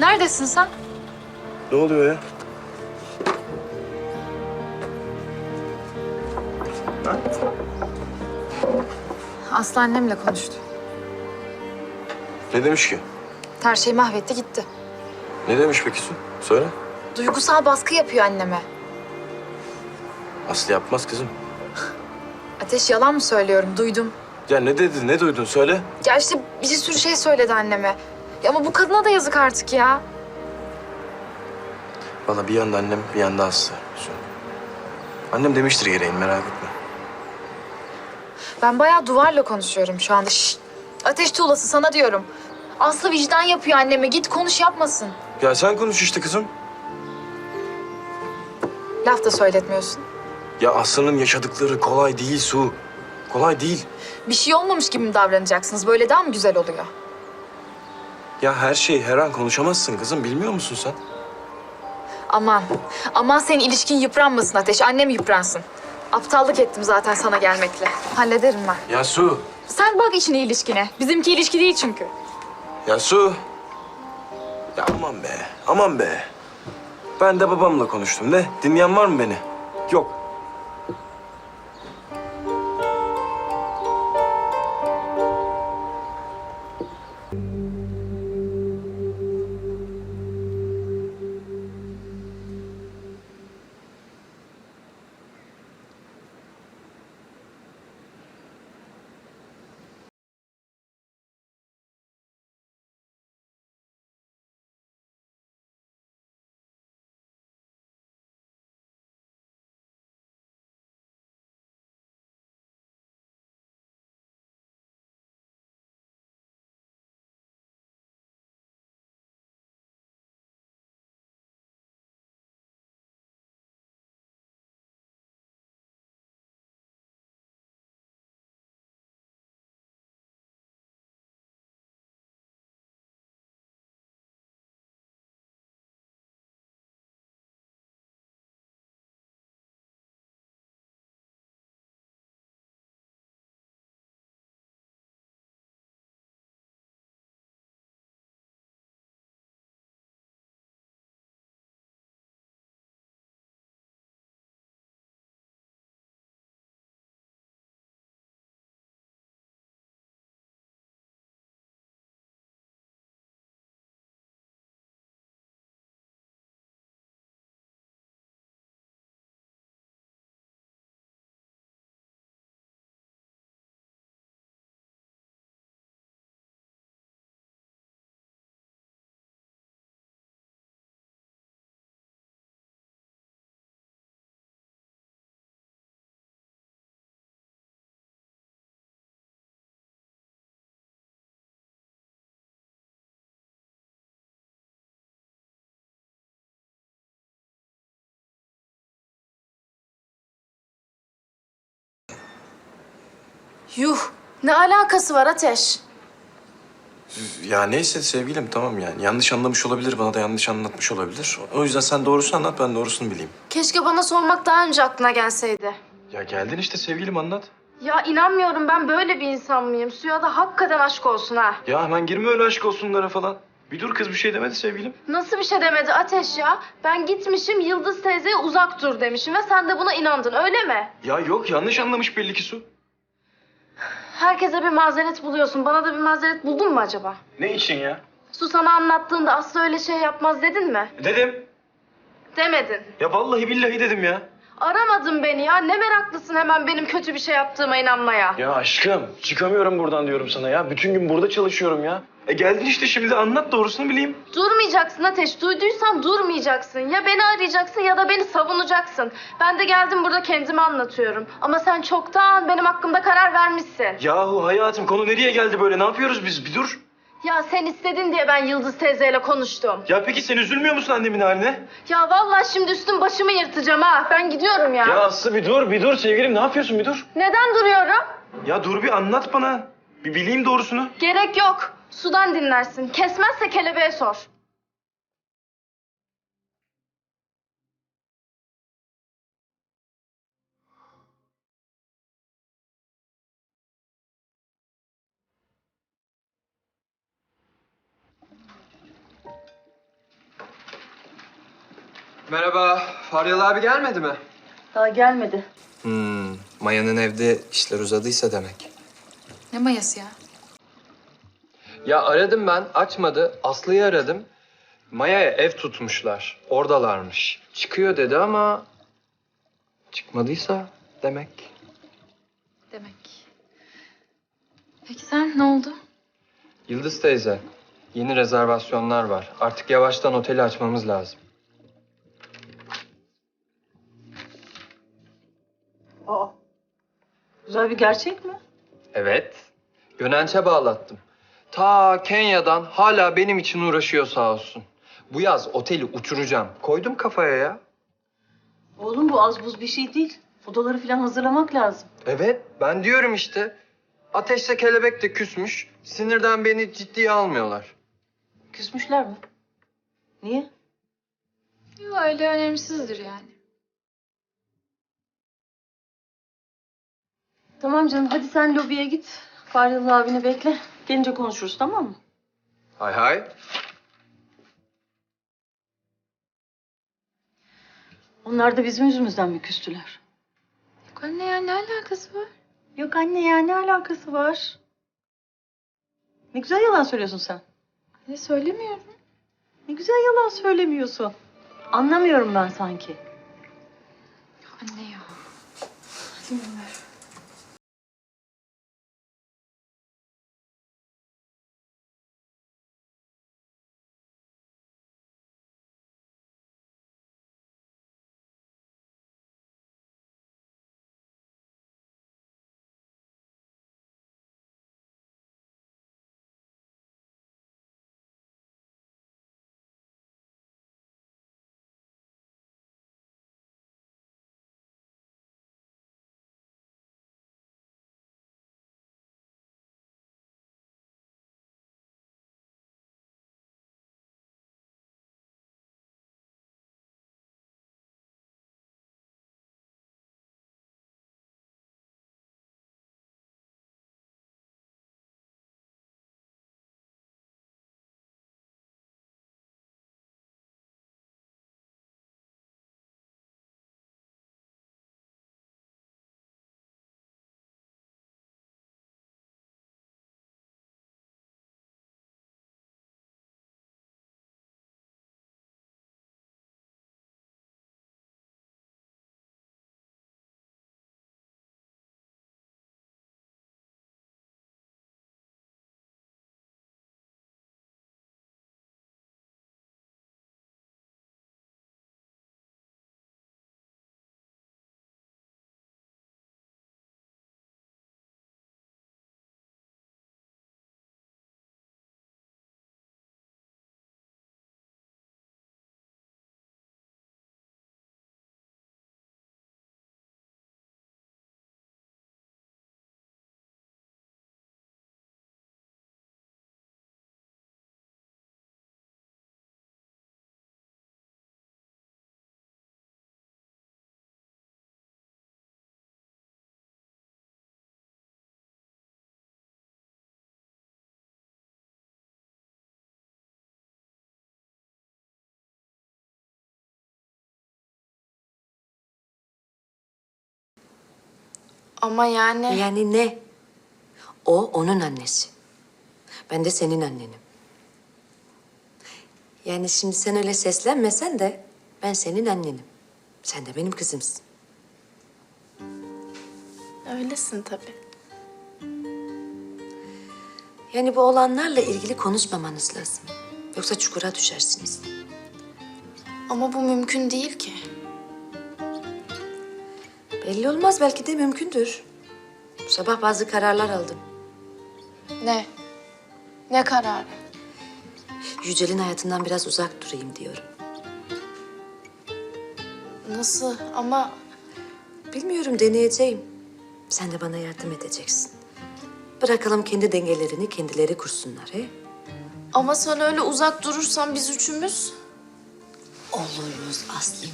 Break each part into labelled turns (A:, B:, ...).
A: Neredesin sen?
B: Ne oluyor ya?
A: Aslı annemle konuştu.
B: Ne demiş ki?
A: Her şeyi mahvetti gitti.
B: Ne demiş peki Su? Söyle.
A: Duygusal baskı yapıyor anneme.
B: Aslı yapmaz kızım.
A: Ateş yalan mı söylüyorum? Duydum.
B: Ya ne dedi, ne duydun söyle.
A: Ya işte bir sürü şey söyledi anneme. Ya ama bu kadına da yazık artık ya.
B: Valla bir yanda annem, bir yanda Aslı. Annem demiştir gereğini merak etme.
A: Ben bayağı duvarla konuşuyorum şu anda. Şşt! Ateş tuğlası sana diyorum. Aslı vicdan yapıyor anneme. Git konuş yapmasın.
B: Ya sen konuş işte kızım.
A: Laf da söyletmiyorsun.
B: Ya Aslı'nın yaşadıkları kolay değil Su. Kolay değil.
A: Bir şey olmamış gibi mi davranacaksınız? Böyle daha mı güzel oluyor?
B: Ya her şeyi her an konuşamazsın kızım. Bilmiyor musun sen?
A: Aman, aman senin ilişkin yıpranmasın Ateş. Annem yıpransın. Aptallık ettim zaten sana gelmekle. Hallederim ben.
B: Ya Su.
A: Sen bak içine ilişkine. Bizimki ilişki değil çünkü.
B: Ya Su. Ya aman be, aman be. Ben de babamla konuştum. Ne? Dinleyen var mı beni? Yok.
C: Yuh, ne alakası var Ateş?
B: Ya neyse sevgilim tamam yani. Yanlış anlamış olabilir, bana da yanlış anlatmış olabilir. O yüzden sen doğrusunu anlat, ben doğrusunu bileyim.
C: Keşke bana sormak daha önce aklına gelseydi.
B: Ya geldin işte sevgilim anlat.
C: Ya inanmıyorum ben böyle bir insan mıyım? Suya da hakikaten aşk olsun ha.
B: Ya hemen girme öyle aşk olsunlara falan. Bir dur kız bir şey demedi sevgilim.
C: Nasıl bir şey demedi Ateş ya? Ben gitmişim Yıldız teyzeye uzak dur demişim ve sen de buna inandın öyle mi?
B: Ya yok yanlış anlamış belli ki Su.
C: Herkese bir mazeret buluyorsun. Bana da bir mazeret buldun mu acaba?
B: Ne için ya?
C: Su sana anlattığında Aslı öyle şey yapmaz dedin mi?
B: Dedim.
C: Demedin.
B: Ya vallahi billahi dedim ya.
C: Aramadın beni ya. Ne meraklısın hemen benim kötü bir şey yaptığıma inanmaya.
B: Ya aşkım çıkamıyorum buradan diyorum sana ya. Bütün gün burada çalışıyorum ya. E geldin işte şimdi anlat doğrusunu bileyim.
C: Durmayacaksın Ateş. Duyduysan durmayacaksın. Ya beni arayacaksın ya da beni savunacaksın. Ben de geldim burada kendimi anlatıyorum. Ama sen çoktan benim hakkımda karar vermişsin.
B: Yahu hayatım konu nereye geldi böyle? Ne yapıyoruz biz? Bir dur.
C: Ya sen istedin diye ben Yıldız teyzeyle konuştum.
B: Ya peki sen üzülmüyor musun annemin haline?
C: Ya vallahi şimdi üstüm başımı yırtacağım ha. Ben gidiyorum ya.
B: Ya Aslı bir dur, bir dur sevgilim. Ne yapıyorsun bir dur.
C: Neden duruyorum?
B: Ya dur bir anlat bana. Bir bileyim doğrusunu.
C: Gerek yok. Sudan dinlersin. Kesmezse kelebeğe sor.
D: Merhaba, Faryalı abi gelmedi mi?
C: Daha gelmedi.
D: Hmm, Maya'nın evde işler uzadıysa demek.
A: Ne mayası ya?
D: Ya aradım ben, açmadı. Aslı'yı aradım. Maya'ya ev tutmuşlar, oradalarmış. Çıkıyor dedi ama... Çıkmadıysa demek.
A: Demek. Peki sen ne oldu?
D: Yıldız teyze, yeni rezervasyonlar var. Artık yavaştan oteli açmamız lazım.
E: Güzel bir gerçek mi?
D: Evet, Gönenç'e bağlattım. Ta Kenya'dan hala benim için uğraşıyor sağ olsun. Bu yaz oteli uçuracağım. Koydum kafaya ya.
E: Oğlum bu az buz bir şey değil. Odaları falan hazırlamak lazım.
D: Evet, ben diyorum işte. Ateşle kelebek de küsmüş. Sinirden beni ciddiye almıyorlar.
E: Küsmüşler mi? Niye?
A: Yok öyle önemsizdir yani.
E: Tamam canım hadi sen lobiye git. Faryalı abini bekle. Gelince konuşuruz tamam mı?
D: Hay hay.
E: Onlar da bizim yüzümüzden mi küstüler?
A: Yok anne ya ne alakası var?
E: Yok anne ya ne alakası var? Ne güzel yalan söylüyorsun sen.
A: Ne söylemiyorum.
E: Ne güzel yalan söylemiyorsun. Anlamıyorum ben sanki.
A: Anne ya.
C: Ama yani...
F: Yani ne? O onun annesi. Ben de senin annenim. Yani şimdi sen öyle seslenmesen de ben senin annenim. Sen de benim kızımsın.
C: Öylesin tabii.
F: Yani bu olanlarla ilgili konuşmamanız lazım. Yoksa çukura düşersiniz.
C: Ama bu mümkün değil ki.
F: Belli olmaz belki de mümkündür. Bu sabah bazı kararlar aldım.
C: Ne? Ne kararı?
F: Yücel'in hayatından biraz uzak durayım diyorum.
C: Nasıl? Ama
F: Bilmiyorum deneyeceğim. Sen de bana yardım edeceksin. Bırakalım kendi dengelerini kendileri kursunlar he?
C: ama sen öyle uzak durursan biz üçümüz...
F: Oluruz Aslı'm.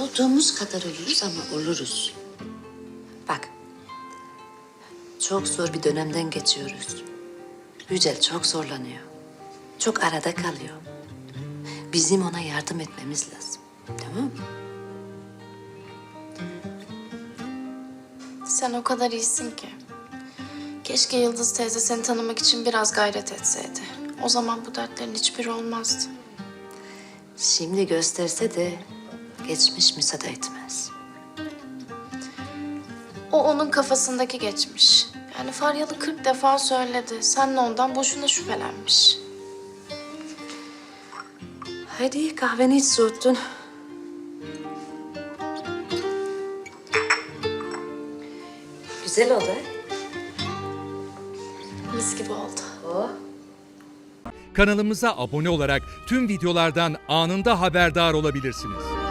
F: Olduğumuz kadar oluruz ama oluruz. Bak. Çok zor bir dönemden geçiyoruz. Yücel çok zorlanıyor. Çok arada kalıyor. Bizim ona yardım etmemiz lazım. Tamam mı?
C: Sen o kadar iyisin ki. Keşke Yıldız teyze seni tanımak için biraz gayret etseydi. O zaman bu dertlerin hiçbiri olmazdı.
F: Şimdi gösterse de geçmiş müsaade etmez.
C: O onun kafasındaki geçmiş. Yani Faryalı 40 defa söyledi. Sen de ondan boşuna şüphelenmiş.
F: Hadi kahveni hiç soğuttun. Güzel oldu.
C: Mis gibi oldu.
F: Oh.
G: Kanalımıza abone olarak tüm videolardan anında haberdar olabilirsiniz.